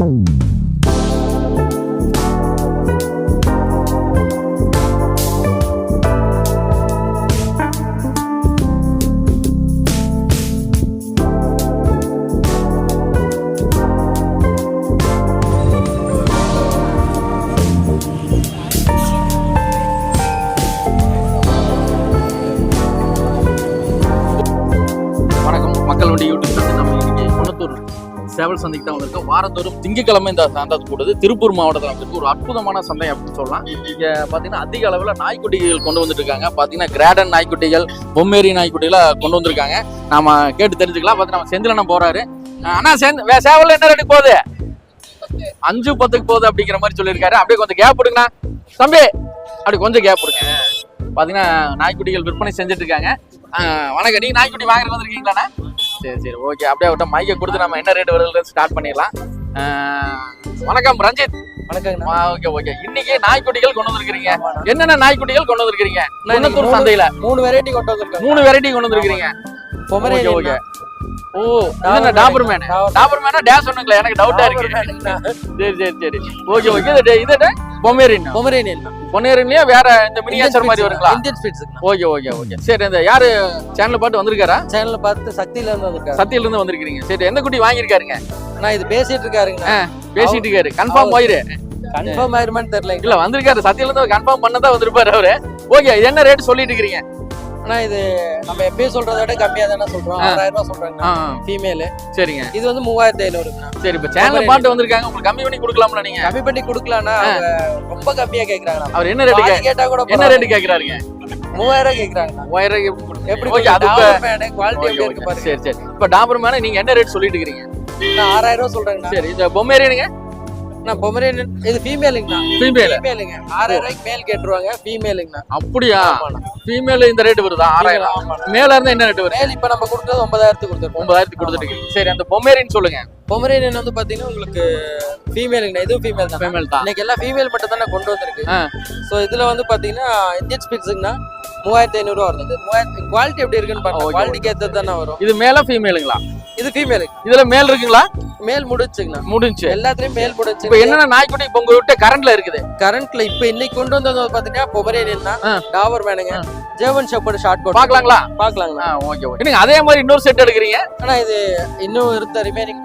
வணக்கம் சேவல் சந்தைக்கு தான் வந்திருக்கோம் வாரந்தோறும் திங்கக்கிழமை இந்த சந்தை கூடுது. திருப்பூர் மாவட்டத்தில் வந்துருக்கு ஒரு அற்புதமான சந்தை அப்படின்னு சொல்லலாம். இங்கே பார்த்தீங்கன்னா அதிக அளவில் நாய்க்குட்டிகள் கொண்டு வந்துட்டு இருக்காங்க பார்த்தீங்கன்னா கிராடன் நாய்க்குட்டிகள் பொம்மேரி நாய்க்குட்டிகளை கொண்டு வந்திருக்காங்க. நாம கேட்டு தெரிஞ்சுக்கலாம். பார்த்து நம்ம செந்திலண்ணன் போறாரு. ஆனா அண்ணா வே- சேவல் என்ன ரேட்டுக்கு போகுது? அஞ்சு பத்துக்கு போகுது அப்படிங்கிற மாதிரி சொல்லியிருக்காரு. அப்படியே கொஞ்சம் கேப் விடுங்கண்ணா. தம்பி அப்படி கொஞ்சம் கேப் விடுங்க. பார்த்தீங்கன்னா நாய்க்குட்டிகள் விற்பனை செஞ்சுட்டு இருக்காங்க. வணக்கம். நீங்க நாய்க்குட்டி வாங்குறதுக்கு வந்திருக்கீங்களாண்ணா? சரி சரி ஓகே அப்படியே விட்ட மைக்கை கொடுத்து நம்ம என்ன ரேட் வருதுன்னு ஸ்டார்ட் பண்ணிடலாம் வணக்கம் ரஞ்சித் வணக்கங்கண்ணா ஓகே ஓகே இன்னைக்கு நாய்க்குட்டிகள் கொண்டு வந்திருக்கீங்க என்னென்ன நாய்க்குட்டிகள் கொண்டு வந்திருக்கீங்க குன்னத்தூர் சந்தையில மூணு வெரைட்டி கொண்டு வந்திருக்கேன் மூணு வெரைட்டி கொண்டு வந்திருக்கீங்க ஓகே ஓகே ஓ இது டாபர் மேன் டாபர் மேனா ஒண்ணுங்களா எனக்கு டவுட்டா இருக்கு சரி சரி சரி ஓகே ஓகே இது இது பொமேரின்? பொமரேனியன் பொன்னேரின்லயே வேற இந்த மினியேச்சர் மாதிரி வருங்களா? இந்தியன் ஸ்பீட்ஸ்க்கு ஓகே ஓகே ஓகே. சரி இந்த யாரு சேனல் பாட்டு வந்திருக்காரா? சேனல்ல பார்த்து சக்தியில இருந்து வந்திருக்காரு. சத்தியில இருந்து வந்திருக்கீங்க சரி எந்த குட்டி வாங்கியிருக்காருங்க? நான் இது பேசிட்டு இருக்காருங்க பேசிட்டு இருக்காரு. கன்ஃபார்ம் போயிரு கன்ஃபார்ம் ஆயிருமான்னு தெரியல இல்ல வந்திருக்காரு. சத்தியில இருந்து கன்ஃபார்ம் பண்ணதான் வந்திருப்பாரு அவரு. ஓகே இது என்ன ரேட் சொல்லிட்டு இருக்கிறீங்க ஆனா இது நம்ம எப்பயும் சொல்றதை விட கம்மியா தானே சொல்றோம். ஆறாயிரம் ரூபாய் சொல்றாங்க. ஃபீமேல் சரிங்க. இது வந்து மூவாயிரத்தி ஐநூறுங்கண்ணா சரி இப்ப சேனல் பாட்டு வந்திருக்காங்க. உங்களுக்கு கம்மி பண்ணி கொடுக்கலாம்ல நீங்க? கம்மி பண்ணி கொடுக்கலாம்னா ரொம்ப கம்மியா கேக்குறாங்க அவர் என்ன ரேட்டு கேட்டா கூட என்ன ரேட்டு கேக்குறாருங்க? மூவாயிரம் கேக்குறாங்க மூவாயிரம் எப்படி ஓகே அது குவாலிட்டி எப்படி. இருக்கு பாருங்க. சரி சரி. இப்ப டாபர் மேன நீங்க என்ன ரேட் சொல்லிட்டு இருக்கீங்க நான் ஆறாயிரம் ரூபாய் சொல்றேங்கண்ணா. சரி இந்த பொம்மேரியனுங்க நான் பொமரேனியன் இது ஃபீமேலுங்கண்ணா ஃபீமேல் ஃபீமேலுங்க ஆறாயிரம் ரூபாய்க்கு மேல் கேட்டுருவாங்க. ஃபீமேலுங்கண்ணா அப்படியா? ஃபீமேல் இந்த ரேட் வருதா? ஆறாயிரம். ஆமாண்ணா. மேல இருந்தா என்ன ரேட் வரும் மேல் இப்ப நம்ம கொடுத்தது ஒன்பதாயிரத்துக்கு கொடுத்துருக்கோம். ஒன்பதாயிரத்துக்கு கொடுத்துட்டு இருக்கீங்க. சரி அந்த பொம்மேரியன் சொல்லுங்க. பொமரேனியன் வந்து பாத்தீங்கன்னா உங்களுக்கு ஃபீமேலுங்கண்ணா இதுவும் ஃபீமேல் தான் ஃபீமேல் தான் இன்னைக்கு எல்லாம் ஃபீமேல் மட்டும் தானே கொண்டு வந்திருக்கு. ஸோ இதுல வந்து பாத்தீங்கன்னா இந்தியன் ஸ்பீட்ஸுங்கண்ணா மூவாயிரத்தி ஐநூறுரூவா வருது. மூவாயிரத்தி குவாலிட்டி எப்படி இருக்குன்னு பாருங்க. குவாலிட்டிக்கு ஏற்றது தானே வரும். இது மேல ஃபீமேலுங்களா இது ஃபீமேலுக்கு இதுல மேல் இருக்குங்களா? மேல் முடிச்சுங்கண்ணா முடிஞ்சு. எல்லாத்துலயும் மேல் இப்ப முடிச்சு என்னென்ன நாய்க்குட்டி இப்ப உங்க விட்டு கரண்ட்ல இருக்குது. கரண்ட்ல இப்ப இன்னைக்கு கொண்டு வந்தது வந்து பாத்தீங்கன்னா ஆ. டாவர் வேணுங்க ஜெர்மன் ஷெப்பர்ட் ஷார்ட் கோட் பாக்கலாங்களா? பாக்கலாங்கண்ணா ஓகே ஓகே அதே மாதிரி இன்னொரு செட் எடுக்கிறீங்க. ஆனா இது இன்னும் இருந்த ரிமைனிங்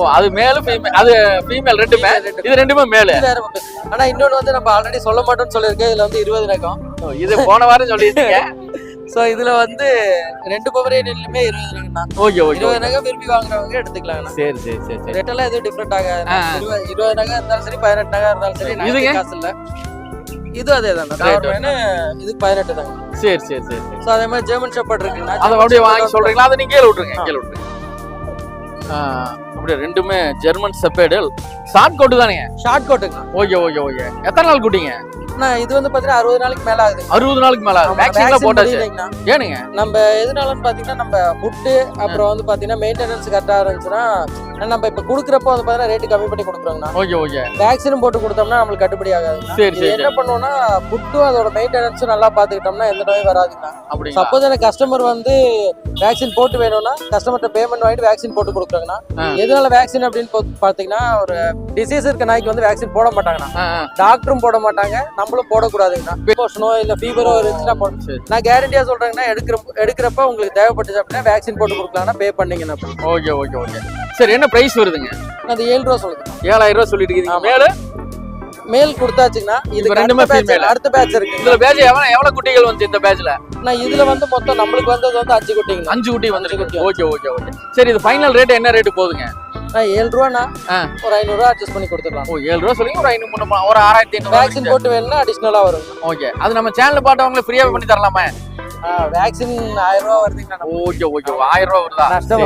ஓ அது மேல ஃபீமேல் அது ஃபீமேல் ரெண்டுமே? இது ரெண்டுமே மேல. ஆனா இன்னொன்னு வந்து நம்ம ஆல்ரெடி சொல்ல மாட்டோம்னு சொல்லியிருக்கேன். இதுல வந்து இருபது ரகம். இது போன வாரம் சொல்லியிருந்தீங்க. சோ இதுல வந்து ரெண்டு பொமரேனியன்லயுமே இருபது ரகம் தான் ஓகே ஓகே இருபது நகை விரும்பி வாங்குறவங்க எடுத்துக்கலாம் சரி சரி சரி சரி. ரேட் எல்லாம் எதுவும் டிஃப்ரெண்ட் ஆகாது. இருபது இருபது நகை இருந்தாலும் சரி பதினெட்டு நகை இருந்தாலும் சரி இதுங்க? இதுங்க காசு இல்ல. இது அதே தான். இது பதினெட்டு தாங்க சரி சரி சரி சோ அதே மாதிரி ஜெர்மன் ஷெப்பர்ட் இருக்குன்னா அதை அப்படியே வாங்கி சொல்றீங்களா? அதை நீங்க கீழே விட்டுருங்க. கீழே விட்டுருங்க. அப்படியே ரெண்டுமே ஜெர்மன் செப்பேடு ஷார்ட் கோட்டு தானே ஷார்ட் கோட்டுங்க ஓகே ஓகே ஓகே எத்தனை நாள் குட்டிங்க? நான் இது வந்து பாத்தீங்கன்னா அறுபது நாளைக்கு மேல ஆகுது. அறுபது நாளுக்கு மேல வேக்சின்லாம் போட்டாச்சு. ஏனுங்க? நம்ம எதனாலன்னு பாத்தீங்கன்னா நம்ம ஃபுட்டு அப்புறம் வந்து பாத்தீங்கன்னா மெயின்டெனன்ஸ் கரெக்டா இருந்துச்சுன்னா நம்ம இப்ப குடுக்குறப்போ வந்து பாத்தீங்கன்னா ரேட் கம்மி பண்ணி கொடுக்குறோங்கண்ணா ஓகே ஓகே. வேக்சினும் போட்டு கொடுத்தோம்னா நம்மளுக்கு கட்டுப்படி ஆகாதுங்க சரி சரி என்ன பண்ணுவோம்னா ஃபுட்டும் அதோட மெயின்டெனன்ஸும் நல்லா பாத்துக்கிட்டோம்னா எந்த நோயும் வராதுங்க அப்படிங்களா? சப்போஸ் எனக்கு கஸ்டமர் வந்து வேக்சின் போட்டு வேணும்னா கஸ்டமர்கிட்ட பேமெண்ட் வாங்கிட்டு வேக்சின் போட்டு கொடுக்குறாங்கண்ணா. ஆ. எதனால வேக்சின் அப்படின்னு பாத்தீங்கன்னா ஒரு டிசீஸ் இருக்க நாய்க்கு வந்து வேக்சின் போட மாட்டாங்கண்ணா. டாக்டரும் போட மாட்டாங்க. நம்மளும் போடக்கூடாதுங்கண்ணா. போஷனோ இல்ல ஃபீவரோ இருந்துச்சுன்னா போட. நான் கேரண்டியா சொல்றேங்கன்னா எடுக்கிற எடுக்கிறப்ப உங்களுக்கு தேவைப்பட்டுச்சு அப்படின்னா வேக்சின் போட்டு கொடுக்கலாம்னா பே பண்ணீங்கண்ணா. ஓகே ஓகே ஓகே சரி என்ன பிரைஸ் வருதுங்க? அது ஏழு ரூபா சொல்லுங்க ஏழாயிரம் ரூபாய் சொல்லிட்டு இருக்கீங்க. மேல? மேல் கொடுத்தாச்சுங்கன்னா இது ரெண்டுமே. அடுத்த பேட்ச் இருக்கு இதுல பேஜ் எவ்வளவு எவ்வளவு குட்டிகள் வந்து இந்த பேஜ்ல நான் இதுல வந்து மொத்தம் நம்மளுக்கு வந்தது வந்து அஞ்சு குட்டிங்கண்ணா அஞ்சு குட்டி வந்து குட்டி. ஓகே ஓகே ஓகே சரி இது ஃபைனல் ரேட் என்ன ரேட் போகுதுங்க? ஏழு ரூபாண்ணா. ஒரு ஐநூறு ரூபா அட்ஜஸ்ட் பண்ணி கொடுத்துடலாம். ஓ ஏழு ரூபா சொல்லுங்க ஒரு ஐநூறு ஒரு ஆறாயிரத்தி வேக்சின் ஐநூறு போட்டு வேணும்னா அடிஷ்னலா வரும். ஓகே. அது நம்ம சேனல் பாட்டவங்களுக்கு ஃப்ரீயா பண்ணி தரலாமா? வேக்சின் ஆயிரம் ரூபா வருதுங்கண்ணா ஓகே ஓகே. ஆயிரம் ரூபா வருதா? நஷ்டம்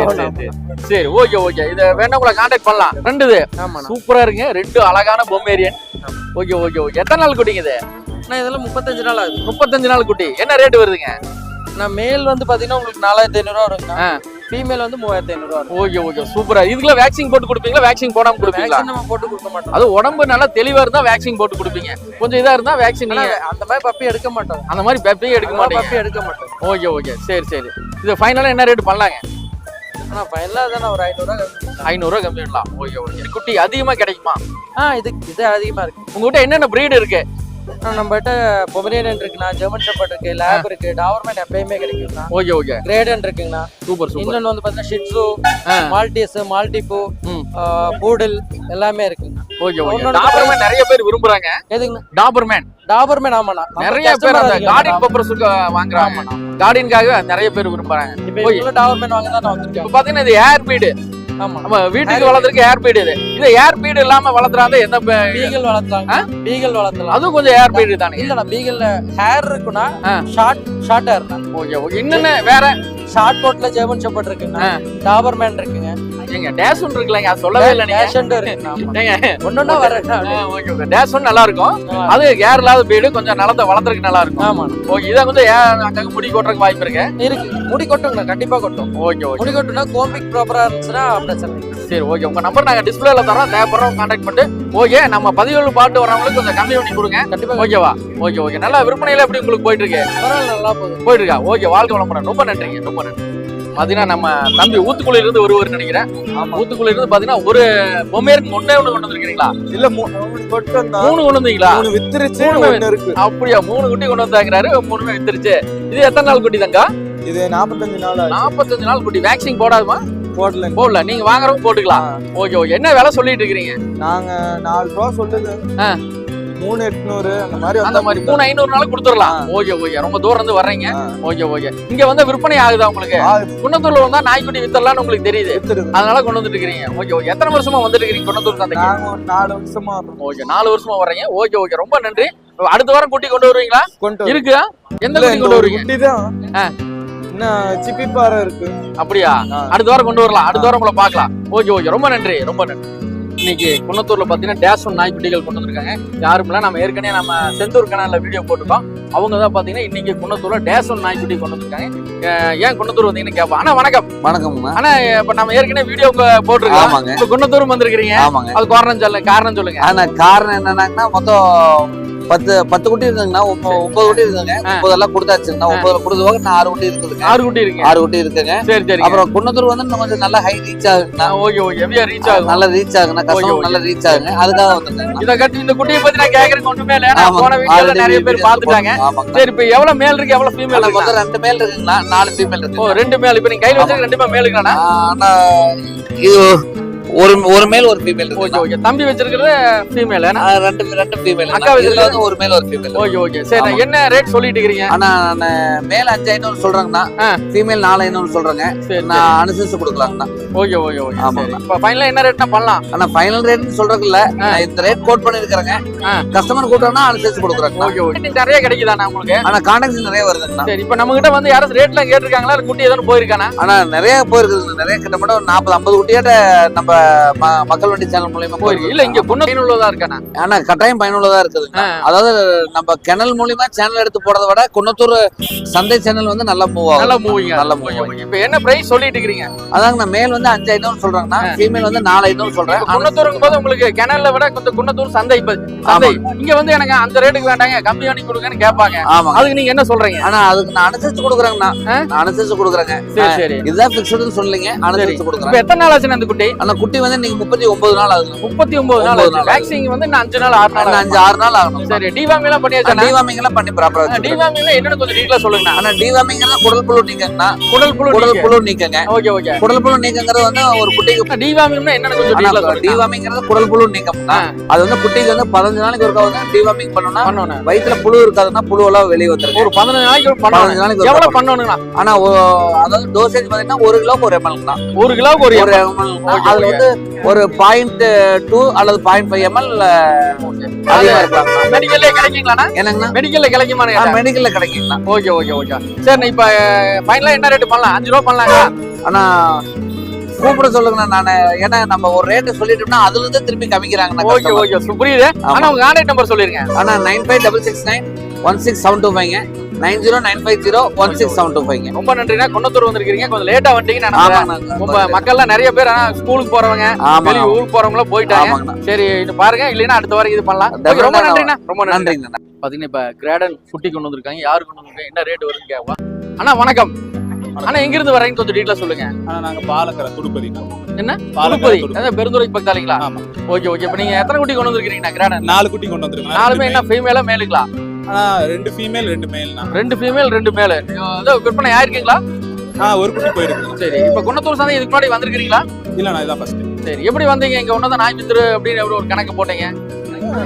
சரி, ஓகே ஓகே. இதை வேணா உங்களை கான்டாக்ட் பண்ணலாம். ரெண்டு இது. ஆமாண்ணா. சூப்பரா இருக்குங்க. ரெண்டு அழகான பொம்மேரியன் ஓகே ஓகே ஓகே. எத்தனை நாள் குட்டிங்க இது? இதெல்லாம் முப்பத்தஞ்சு நாள் ஆகுது. முப்பத்தஞ்சு நாள் குட்டி. என்ன ரேட் வருதுங்க? நான் மேல் வந்து பாத்தீங்கன்னா உங்களுக்கு நாலாயிரத்தி ஐநூறுரூவா வருங்கண்ணா. ஆ. ஃபீமேல் வந்து மூவாயிரத்தி ஐநூறுவா ஓகே ஓகே சூப்பரா இதுக்குள்ள வேக்சின் போட்டு கொடுப்பீங்களா? வேக்சின் போடாம கொடுப்பீங்களா? நம்ம போட்டு கொடுக்க மாட்டோம். அது உடம்பு நல்லா தெளிவா இருந்தா வேக்சின் போட்டு கொடுப்பீங்க. கொஞ்சம் இதா இருந்தா வேக்சின் அந்த மாதிரி பப்பி எடுக்க மாட்டோம். அந்த மாதிரி பெப்பையே எடுக்க மாட்டீங்க. பப்பி எடுக்க மாட்டோம். ஓகே ஓகே சரி சரி. இது ஃபைனலா என்ன ரேட் பண்ணலாங்க? ஆனா ஃபைனலா தானே ஒரு ஐநூறுவா ஐநூறுரூவா கம்மி பண்ணலாம். ஓகே ஓகே குட்டி அதிகமா கிடைக்குமா? ஆ இது இது அதிகமா இருக்கு. உங்ககிட்ட என்னென்ன breed இருக்கு? ஆனா, நம்ம கிட்ட பொமரேனியன் இருக்குண்ணா ஜெர்மன் ஷெப்பர்ட் இருக்கு லேப் இருக்கு டாவர்மேன் எப்பயுமே கிடைக்குங்கண்ணா ஓகே ஓகே கிரேடன் இருக்குங்கண்ணா. சூப்பர் சூப்பர் இன்னொன்னு வந்து பாத்தீங்கன்னா ஷிட்ஸு. மால்டீஸ் மால்டிபு ம். பூடல் எல்லாமே இருக்குங்கண்ணா. ஓகே ஓகே டாபர்மேன் நிறைய பேர் விரும்புறாங்க. எதுங்கண்ணா? டாபர்மேன் டாபர்மேன் ஆமாண்ணா. நிறைய பேர் அந்த. கார்டின் பர்பஸுக்கு வாங்குறாங்க. கார்டின்காக நிறைய பேர் விரும்புறாங்க. இப்ப டாபர்மேன் வாங்க தான் நான் வந்திருக்கேன். இப்போ பாத்தீங்கன்னா இது ஏர் பீடு ஆமா. நம்ம வீட்டுக்கு வளர்த்துருக்கு ஏர் பீடு இது. இது ஏர் பீடு இல்லாம வளர்த்துறாங்க எந்த ப- பீகல் வளர்த்தலாங்க பீகல் வளர்த்தலாம். அதுவும் கொஞ்சம் ஏர் பீடு தானே. இல்லண்ணா பீகல்ல ஹேர் இருக்குண்ணா ஆ. ஷார்ட் ஷார்ட் ஹேர்ண்ணா ஓகே ஓகே இன்னொன்னு வேற. ஷார்ட் கோட்ல ஜெர்மன் ஷெப்பர்ட் இருக்குங்க. டாபர்மேன் இருக்குங்க. ஏங்க டேஷ் ஒன்று இருக்குல்லங்க அது சொல்லவே இல்லை நீங்க. ஓகே டேஷ் ஒன்று நல்லா இருக்கும். அது ஏர் இல்லாத பீடு கொஞ்சம் நிலத்தை வளர்த்துறதுக்கு நல்லா இருக்கும். ஆமா. ஓகே இதை கொஞ்சம் ஏன் அங்கங்க முடி கொட்டுறதுக்கு வாய்ப்பு இருக்கு? இருக்கு. முடி கொட்டுங்கண்ணா கண்டிப்பா கொட்டும். Okay okay. முடி கொட்டுனா கோம்பிக் ப்ராப்பரா இருந்துச்சுன்னா பிரச்சனை. சரி ஓகே. உங்க நம்பர் நாங்க டிஸ்பிளேல தரோம் தேவைப்படுறவங்க கான்டாக்ட் பண்ணிட்டு ஓகே நம்ம பதிவுகள் பாட்டு வரவங்களுக்கு கொஞ்சம் கம்மி பண்ணி கொடுங்க. கண்டிப்பா. ஓகேவா ஓகே ஓகே. நல்லா விற்பனையில எப்படி உங்களுக்கு போயிட்டு இருக்கு? நல்லா போகுது. போயிட்டு இருக்கா? ஓகே வாழ்க்கை வளமுடன் ரொம்ப நன்றிங்க ரொம்ப நன்றி. பாத்தீங்கன்னா நம்ம தம்பி ஊத்துக்குள்ள இருந்து ஒருவர் நினைக்கிறேன். ஊத்துக்குள்ள இருந்து பாத்தீங்கன்னா ஒரு பொம்மையருக்கு ஒன்னே ஒண்ணு கொண்டு வந்திருக்கீங்களா? இல்ல மூணு கொண்டு வந்தீங்களா? மூணு வித்துருச்சு அப்படியா? மூணு குட்டி கொண்டு வந்தாங்கிறாரு மூணுமே வித்துருச்சு. இது எத்தனை நாள் குட்டி தங்கா? இது நாற்பத்தஞ்சு நாள் நாற்பத்தஞ்சு நாள் குட்டி. வேக்சின் போடாதுமா? போடல. போடல. நீங்க வாங்குறவங்க போட்டுக்கலாம். Okay okay. என்ன விலை சொல்லிட்டு இருக்கீங்க? நாங்க நாலு ரூபா சொல்லுது. மூணு எட்நூறு அந்த மாதிரி அந்த மாதிரி மூணு ஐநூறு நாள் கொடுத்துடலாம். Okay okay. ரொம்ப தூரம் இருந்து வர்றீங்க. Okay okay. இங்க வந்து விற்பனை ஆகுதா உங்களுக்கு. குன்னத்தூர்ல வந்தா நாய்க்குட்டி வித்தரலாம்னு உங்களுக்கு தெரியுது. அதனால கொண்டு வந்துட்டு இருக்கீங்க ஓகே ஓகே. எத்தனை வருஷமா வந்துட்டு இருக்கீங்க குன்னத்தூர் சந்தைக்கு? நாலு வருஷமா. ஓகே நாலு வருஷமா வர்றீங்க. Okay okay. ரொம்ப நன்றி. அடுத்த வாரம் குட்டி கொண்டு வருவீங்களா? கொண்டு வரோம். இருக்குதா? எந்த குட்டி கொண்டு வருவீங்க? குட்டி தான். இன்னும் சிப்பிப்பாறை இருக்கு. அப்படியா. அடுத்த வாரம் கொண்டு வரலாம். அடுத்த வாரம் உங்களை பார்க்கலாம். Okay okay. ரொம்ப நன்றி ரொம்ப நன்றி. இன்னைக்கு குன்னத்தூர்ல பாத்தீங்கன்னா டேஷ் ஒன் நாய்க்குட்டிகள் கொண்டு வந்திருக்காங்க. யாரும் இல்ல நம்ம ஏற்கனவே நம்ம செந்தூர் கனால வீடியோ போட்டிருக்கோம். அவங்க தான் பாத்தீங்கன்னா இன்னைக்கு குன்னத்தூர்ல டேஷ் ஒன் நாய்க்குட்டி கொண்டு வந்திருக்காங்க. ஏன் குன்னத்தூர் வந்தீங்கன்னு கேட்போம் ஆனா வணக்கம். வணக்கம்ண்ணா ஆனா இப்ப நம்ம ஏற்கனவே வீடியோ போட்டிருக்கோம். குன்னத்தூர் வந்திருக்கிறீங்க. ஆமாங்க. அது காரணம் சொல்லுங்க காரணம் சொல்லுங்க. ஆனா காரணம் என்னன்னாங்கன்னா மொத்தம் பத்து பத்து குட்டி ஒம்ப- ஒன்பது குட்டி இருக்குங்க ஆ. ஒன்பது எல்லாம் கொடுத்தாச்சுங்கண்ணா. ஒன்பதுல கொடுத்த இன்னும் ஆறு குட்டி இருக்குதுங்க. ஆறு குட்டி இருக்கு ஆறு குட்டி இருக்குங்க சரி சரி அப்புறம் குன்னத்தூர் வந்து கொஞ்சம் நல்லா ஹை ரீச் ஆகுங்கண்ணா. ஓகே ரீச் ஆகும்? நல்லா ரீச் ஆகுங்கண்ணா. ஓகே. நல்லா ரீச் ஆகுங்க. அதுக்காக வந்திருக்காங்கண்ணா இத கட்டி இந்த குட்டியை பத்தி நான் கேக்குறேன் ஒண்ணுமே இல்ல. போன வீடியோல நிறைய பேர் பாத்துட்டாங்க. சரி இப்ப எவ்வளவு மேல் இருக்கு? எவ்வளவு ஃபீமேல் மொத்தம் ரெண்டு மேல் இருக்குங்கண்ணா. நாலு ஃபீமேல் இருக்கு ரெண்டு மேல் இப்ப நீங்க கையில வச்சிருக்க ரெண்டுமே மேல் ஆனா இது ஒரு ஒரு மேல் ஒரு ஃபீமேல் ஓகே ஓகே. தம்பி வச்சிருக்கிறது ஃபீமேல் ரெண்டு ரெண்டு ஃபீமேல் அக்கா வச்சிருக்கிறது? ஒரு மேல் ஒரு ஃபீமேல் ஓகே ஓகே. சரி என்ன ரேட் சொல்லிட்டு இருக்கிறீங்க? ஆனா நான் மேல் அஞ்சு ஐநூறு சொல்றேங்கண்ணா. ஃபீமேல் நாலு ஐநூறு சொல்றேங்க. சரி நான் அனுசரிச்சு கொடுக்கலாங்கண்ணா. Okay okay okay. சரி. இப்ப ஃபைனலா என்ன ரேட்னா பண்ணலாம்? ஆனா ஃபைனல் ரேட்னு சொல்றதுக்கு இல்ல இந்த ரேட் கோட் பண்ணிருக்கிறேங்க. கஸ்டமர் கூட்டம்னா அனுசரிச்சு கொடுக்குறாங்க ஓகே ஓகே. நிறைய கிடைக்குதாண்ணா உங்களுக்கு? ஆனா கான்டாக்ட்ஸ் நிறைய வருதுங்கண்ணா. சரி இப்ப நம்ம கிட்ட வந்து யாரும் ரேட்லாம் கேட்டிருக்காங்களா? குட்டி எதுவும் போயிருக்கானா? ஆனா நிறைய போயிருக்குது நிறைய கிட்டத்தட்ட ஒரு நாற்பது ஐம்பது குட்டியாட்ட நம்ம மக்கள் வண்டி சேனல் மூலியமா போயிருக்கு இல்ல இங்க பொண்ணு பயனுள்ளதா இருக்கானா. ஆனா கட்டாயம் பயனுள்ளதா இருக்குதுங்க ஆ. அதாவது நம்ம கிணல் மூலியமா சேனல் எடுத்து போறதை விட குன்னத்தூர் சந்தை சேனல் வந்து நல்லா மூவ் நல்லா ஆகும் நல்ல ஓகே மூவ் ஓகே. இப்ப என்ன பிரைஸ் சொல்லிட்டு இருக்கிறீங்க? அதாங்க நான் மேல் வந்து அஞ்சு ஐநூறு சொல்றாங்கன்னா. ஃபீமேல் வந்து நாலு ஐநூறு சொல்றேன். இப்ப குன்னத்தூருக்கும் போது உங்களுக்கு கிணல்ல விட கொஞ்சம் குன்னத்தூர் சந்தை இப்ப சந்தை. இங்க வந்து எனக்கு அந்த ரேட்டுக்கு வேண்டாங்க கம்மி பண்ணி கொடுங்கன்னு கேட்பாங்க. ஆமாங்க. அதுக்கு நீங்க என்ன சொல்றீங்க? ஆனா அதுக்கு நான் அனுசரிச்சு கொடுக்குறேங்கண்ணா? நான் அனுசரிச்சு கொடுக்குறேங்க. சரி சரி. இதுதான் பிக்ஸ்டுன்னு சொல்லீங்க அனுசரிச்சு கொடுக்குறேன். எத்தனை நாள் ஆச்சு அந்த குட்டி? ஆனா குட்டி வந்து நீங்க முப்பத்தி ஒன்பது நாள் ஆகுது முப்பத்தி ஒன்பது நாள் நாள் வேக்சின் வந்து இன்னும் அஞ்சு நாள் ஆறு நாள். அஞ்சு ஆறு நாள் ஆகணும். சரி டிவாமி எல்லாம் பண்ணியாச்சா டிவாமிங் எல்லாம் பண்ணி ப்ராப்பரா டிவாமில என்னன்னு கொஞ்சம் டீட்டெயிலா சொல்லுங்க ஆனா டிவாமிங்கிறது குடல் புழு நீக்கங்கண்ணா. குடல் புழு குடல் புழு நீக்கங்க. Okay okay. குடல் புழு நீக்கங்கிறது வந்து ஒரு குட்டிக்கு டிவாமினா என்னன்னு கொஞ்சம் டீட்டெயிலா சொல்லுங்க டிவாமிங்கிறது குடல் புழு நீக்கம்னா அது வந்து குட்டிக்கு வந்து பதினஞ்சு நாளைக்கு ஒருக்கா வந்து டிவாமிங் பண்ணணும் வயித்துல புழு இருக்காதுன்னா புழு எல்லாம் வெளியே வந்துருக்கு ஒரு பதினஞ்சு நாளைக்கு பதினஞ்சு நாளைக்கு எவ்வளவு பண்ணணும்னா பண்ணணும். ஆனா அதாவது டோசேஜ் பாத்தீங்கன்னா ஒரு கிலோக்கு ஒரு எம்எல் தான் ஒரு கிலோவுக்கு ஒரு எம்எல் அதுல வந்து ஒரு பாயிண்ட் டூ அல்லது பாயிண்ட் ஃபைவ் எம்எல் அதிகமா இருக்கலாம். மெடிக்கல்ல கிடைக்குங்களாண்ணா? என்னங்கண்ணா? மெடிக்கல்ல கிடைக்குமாண்ணா மெடிக்கல்ல கிடைக்குங்கண்ணா. ஓகே ஓகே ஓகே சரி இப்ப ஃபைனலா என்ன ரேட் பண்ணலாம்? அஞ்சு ரூபா பண்ணலாங்களா? ஆனா கூப்பிட சொல்லுங்கண்ணா நானு ஏன்னா நம்ம ஒரு ரேட்டு சொல்லிட்டோம்னா அதுல இருந்து திருப்பி கமிக்கிறாங்கண்ணா ஓகே. ஓகே புரியுது. ஆனா உங்க கான்டாக்ட் நம்பர் சொல்லிருங்க. ஆனா nine five double six nine one six seven two ஃபைவ்ங்க nine zero nine five zero one six seven two ஃபைவ்ங்க. ரொம்ப நன்றிண்ணா. குன்னத்தூர் வந்திருக்கீங்க. கொஞ்சம் லேட்டா வந்துட்டீங்கன்னு ரொம்ப மக்கள்லாம் நிறைய பேர் ஆனா ஸ்கூலுக்கு போறவங்க வெளிய ஊருக்கு போறவங்க போயிட்டாங்க. சரி இது பாருங்க. இல்லைன்னா அடுத்த வாரம் இது பண்ணலாம். ரொம்ப நன்றிண்ணா. ரொம்ப நன்றி நன்றிங்கண்ணா பாத்தீங்கன்னா இப்ப கிராடன் குட்டி கொண்டு வந்திருக்காங்க. யாரு கொண்டு வந்திருக்காங்க? என்ன ரேட் வருதுன்னு கேட்கலாம் அண்ணா வணக்கம். அண்ணா எங்க இருந்து வரீங்க கொஞ்சம் டீட்டெயிலா சொல்லுங்க. ஆனா நாங்க பாலக்கரை துடுப்பதி. என்ன? அதான் பெருந்துறைக்கு பக்கத்தாலிங்களா ஆமா. Okay okay. இப்ப நீங்க எத்தனை குட்டி கொண்டு வந்திருக்கீங்க கிராடன்? நாலு குட்டி கொண்டு வந்திருக்கோம். நாலுமே என்ன ஃபீமேலா மேலுங்களா ஆனா ரெண்டு ஃபீமேல் ரெண்டு மேல்னா ரெண்டு ஃபீமேல் ரெண்டு மேல் விற்பனை ஆயிருக்கீங்களா ஆ ஒரு குட்டி போயிருக்கு சரி இப்ப குன்னத்தூர் சந்தை இதுக்கு முன்னாடி வந்திருக்கீங்களா? இல்ல நான் இதான் ஃபர்ஸ்ட் சரி எப்படி வந்தீங்க? இங்க ஒன்னதான் நாய் வித்துரு அப்படின்னு எப்படி ஒரு கணக்கு போட்டீங்க.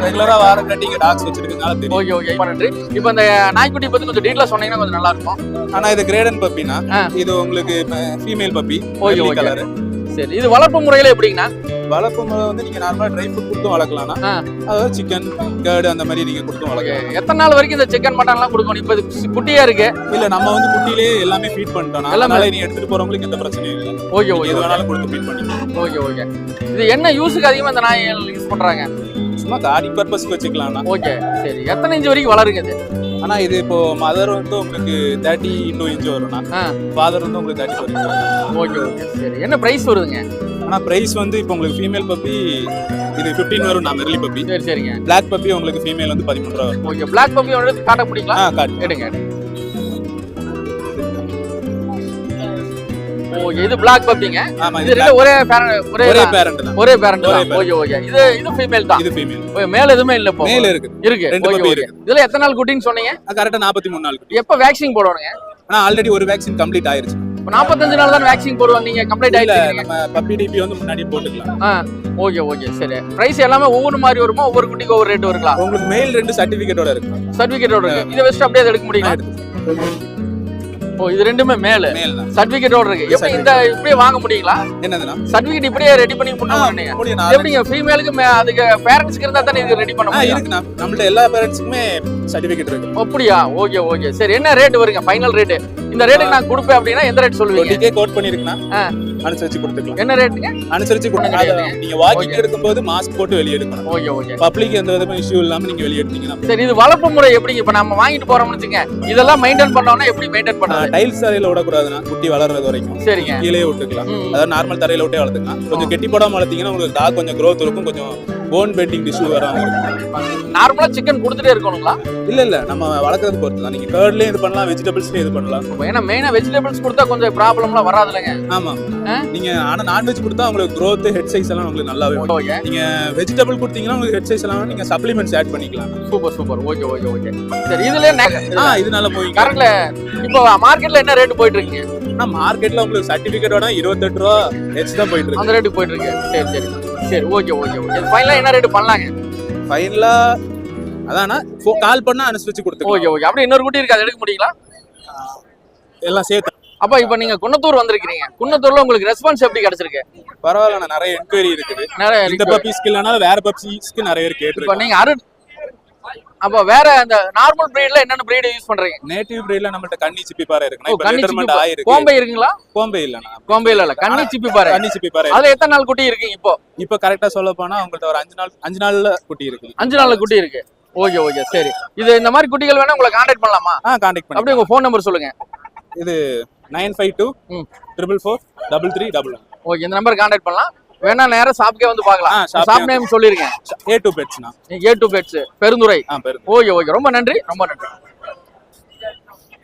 ரெகுலரா வார கட்டி இங்க டாக்ஸ் வச்சிருக்கனால தெரியும். ஓகே ஓகே நன்றி. இப்போ இந்த நாய்க்குட்டி பத்தி கொஞ்சம் டீட்டெயிலா சொன்னீங்கன்னா கொஞ்சம் நல்லா இருக்கும். ஆனா இது கிரேடன் பப்பினா. இது உங்களுக்கு female puppy okay okay. Colour சரி இது வளர்ப்பு முறையில எப்படிங்கண்ணா? வளர்ப்பு முறை வந்து நீங்க நார்மலா ட்ரை ஃபுட் கொடுத்தும் வளர்க்கலாம்னா. அதாவது சிக்கன் கேர்டு அந்த மாதிரி நீங்க கொடுத்தும் ஓகே. வளர்க்கலாம். எத்தனை நாள் வரைக்கும் இந்த சிக்கன் மட்டன் எல்லாம் கொடுக்கணும்? இப்போ குட்டியா இருக்கு. இல்ல நம்ம வந்து குட்டிலே எல்லாமே ஃபீட் பண்ணிட்டோம். எல்லாமே. அதனால நீ எடுத்துட்டு போறவங்களுக்கு எந்த பிரச்சனையும் இல்லை. ஓகே ஓகே எது வேணாலும் கொடுத்து ஃபீட் பண்ணிக்கலாம். Okay okay. இது என்ன யூஸுக்கு அதிகமா இந்த நாய் யூஸ் பண்றாங்க? சும்மா கார்டிங் பர்பஸ்க்கு வச்சுக்கலாம்னா. ஓகே சரி. எத்தனை இன்ச் வரைக்கும் வளருங்க இது? ஆனா இது இப்போ மதர் வந்து உங்களுக்கு தேர்ட்டி டூ இன்ச் வரும்னா. ஃபாதர் வந்து உங்களுக்கு thirty four inch okay okay சரி. என்ன பிரைஸ் வருதுங்க? ஆனா பிரைஸ் வந்து இப்போ உங்களுக்கு ஃபீமேல் பப்பி இது 15 வரும் நான் மெர்லி பப்பி சரி சரிங்க. பிளாக் பப்பி உங்களுக்கு ஃபீமேல் வந்து பதிமூணு ரூபா ஓகே பிளாக் பப்பி வந்து காட்ட முடியுங்களா? காட்டு. எடுங்க. ஓகே இது பிளாக் பப்பிங்க இது ரெண்டு ஒரே ஒரே ஒரே பேரண்ட் தான். ஒரே பேரண்ட் தான். Okay okay. இது இது ஃபீமேல் தான்? இது ஃபீமேல் ஓகே, மேல எதுவுமே இல்ல இப்போ. மேல இருக்கு. இருக்கு. ரெண்டு puppy ஓகே. இதுல எத்தனை நாள் குட்டின்னு சொன்னீங்க? கரெக்டா 43 மூணு நாள் குட்டி. எப்ப வேக்சின் போடணுங்க? ஆனா ஆல்ரெடி ஒரு வேக்சின் கம்ப்ளீட் ஆயிருச்சு. நாற்பத்தஞ்சு நாள் தான் வேக்சின் போடுவாங்க நீங்க கம்ப்ளீட் ஆயிடுச்சு நம்ம பப்பி டிபி வந்து முன்னாடி போட்டுக்கலாம். ஓகே ஓகே சரி. பிரைஸ் எல்லாமே ஒவ்வொரு மாதிரி வருமா? ஒவ்வொரு குட்டிக்கு ஒவ்வொரு ரேட் வருங்களா? உங்களுக்கு மெயில் ரெண்டு சர்டிபிகேட்டோட இருக்கு. சர்டிபிகேட்டோட இருக்கு. இதை வச்சுட்டு அப்படியே எடுக்க முடியுங்களா? ஓ இது ரெண்டுமே மேல. தான் சர்டிபிகேட்டோட இருக்கு. எப்படி இந்த இப்படியே வாங்க முடியுங்களா? என்னதுன்னா சர்டிபிகேட் இப்படியே ரெடி பண்ணி பண்ணுவாங்க எப்படிங்க? ஃபீமேலுக்கு அதுக்கு பேரண்ட்ஸ்க்கு இருந்தா தானே இது ரெடி பண்ண இருக்கு நம்ம- நம்மள்ட்ட எல்லா பேரண்ட்ஸுக்குமே சர்டிபிகேட் இருக்கு. அப்படியா? Okay okay. சரி என்ன ரேட் வருங்க? ஃபைனல் ரேட் இந்த ரேட்டுக்கு நான் கொடுப்பேன் அப்படின்னா எந்த ரேட் சொல்லுவீங்க? கோட் பண்ணிருக்குன்னா ஆ. அனுசரிச்சு கொடுத்துக்கலாம். என்ன ரேட்டுங்க அனுசரிச்சு அதான் நீங்க வாக்கிங் Okay. எடுக்கும்போது மாஸ்க் போட்டு வெளியே எடுக்கணும் ஓகே ஓகே. பப்ளிக் எந்த விதமான இஷ்யூ இல்லாம நீங்க வெளியே எடுத்தீங்கன்னா சரி இது வளர்ப்பு முறை எப்படிங்க இப்ப நம்ம வாங்கிட்டு போறோம்னு வச்சுங்க இதெல்லாம் மெயின்டைன் பண்ணோம்னா எப்படி மெயின்டைன் பண்றது? டைல்ஸ் தரையில விடக்கூடாதுன்னா குட்டி வளர்றது வரைக்கும். சரிங்க. கீழே விட்டுக்கலாம். அதாவது நார்மல் தரையில விட்டே வளர்த்துக்கலாம். கொஞ்சம் கெட்டி போடாம வளர்த்தீங்கன்னா உங்களுக்கு டாக் கொஞ்சம் growth இருக்கும். கொஞ்சம் போன் பெட்டிங் டிஷ்யூ இருக்கும். நார்மலா சிக்கன் கொடுத்துட்டே இருக்கணுங்களா? இல்ல இல்ல. நம்ம வளர்க்கறது பொறுத்து தான். நீங்க கேர்ட்லயும் இது பண்ணலாம் வெஜிடபிள்ஸ்லயும் இது பண்ணலாம். ஏன்னா மெயினா வெஜிடபிள்ஸ் கொடுத்தா கொஞ்சம் ப்ராப்ளம்லாம் வராது இல்லைங்க ஆமா? நீங்க ஆனா நான்வெஜ் கொடுத்தா உங்களுக்கு growth ஹெட் சைஸ் எல்லாம் உங்களுக்கு நல்லாவே ஓகே நீங்க வெஜிடபிள் கொடுத்தீங்கன்னா உங்களுக்கு ஹெட் சைஸ் எல்லாம் நீங்க சப்ளிமெண்ட்ஸ் ஆட் பண்ணிக்கலாம். Super super okay okay okay சரி இதுல ஆ இது நல்லா போய் கரண்ட்ல இப்போ மார்க்கெட்ல என்ன ரேட் போயிட்டு இருக்கீங்க? ஆனா மார்க்கெட்ல உங்களுக்கு சர்டிபிகேட்டோட இருபத்தெட்டு ரூபா ஹெச் தான் போயிட்டு இருக்கு. அந்த ரேட்டுக்கு போயிட்டு இருக்கு. சரி சரி. சரி ஓகே ஓகே ஓகே ஃபைனலா என்ன ரேட் பண்ணலாங்க? ஃபைனலா அதானா? கால் பண்ணா அனுசரிச்சு கொடுத்துக்கலாம். ஓகே ஓகே அப்படியே இன்னொரு குட்டி இருக்கு அதை எடுக்க முடியுங்களா? எல்லாம் சேர்த்து. அப்ப இப்போ நீங்க குன்னத்தூர் வந்திருக்கீங்க குன்னத்தூர்ல உங்களுக்கு ரெஸ்பான்ஸ் எப்படி கிடைச்சிருக்கு? பரவாயில்ல நிறைய என்கொயரி இருக்குது. நிறைய இந்த பப்பீஸ்க்கு இல்லைனாலும் வேற பப்பீஸ்க்கு நிறைய பேர் கேட்டிருக்காங்க நீங்க அரு அப்ப வேற அந்த நார்மல் பிரீட்ல என்னென்ன பிரீட் யூஸ் பண்றீங்க? நேட்டிவ் பிரீட்ல நம்மள்ட்ட கன்னி சிப்பி பாறை இப்போ லிட்டர்மெண்ட் ஆயிருக்கு. கோம்பை இருக்குங்களா? கோம்பை இல்லைண்ணா கோம்பையில இல்ல கன்னி சிப்பி பாரு கன்னி சிப்பி பாறை அதுல எத்தனை நாள் குட்டி இருக்கு இப்போ? இப்போ கரெக்டா சொல்ல போனா உங்கள்ட்ட ஒரு அஞ்சு நாள் அஞ்சு நாள்ல குட்டி இருக்கு. அஞ்சு நாள்ல குட்டி இருக்கு. Okay okay. சரி. இது இந்த மாதிரி குட்டிகள் வேணா உங்களை கான்டாக்ட் பண்ணலாமா? ஆ கான்டாக்ட் பண்ணி அப்படியே உங்க ஃபோன் நம்பர் சொல்லுங்க. Nine five two. Triple four double three double okay இந்த நம்பர் கான்டாக்ட் பண்ணலாம். வேணா நேரா ஷாப்க்கே வந்து பார்க்கலாம். ஷாப் நேம் சொல்லிருங்க ஏ டூ பெட்ஸ்ண்ணா ஏ டு பெட்ஸ் பெருந்துறை. ஆ பெரு ஓகே ஓகே. ரொம்ப நன்றி ரொம்ப நன்றி.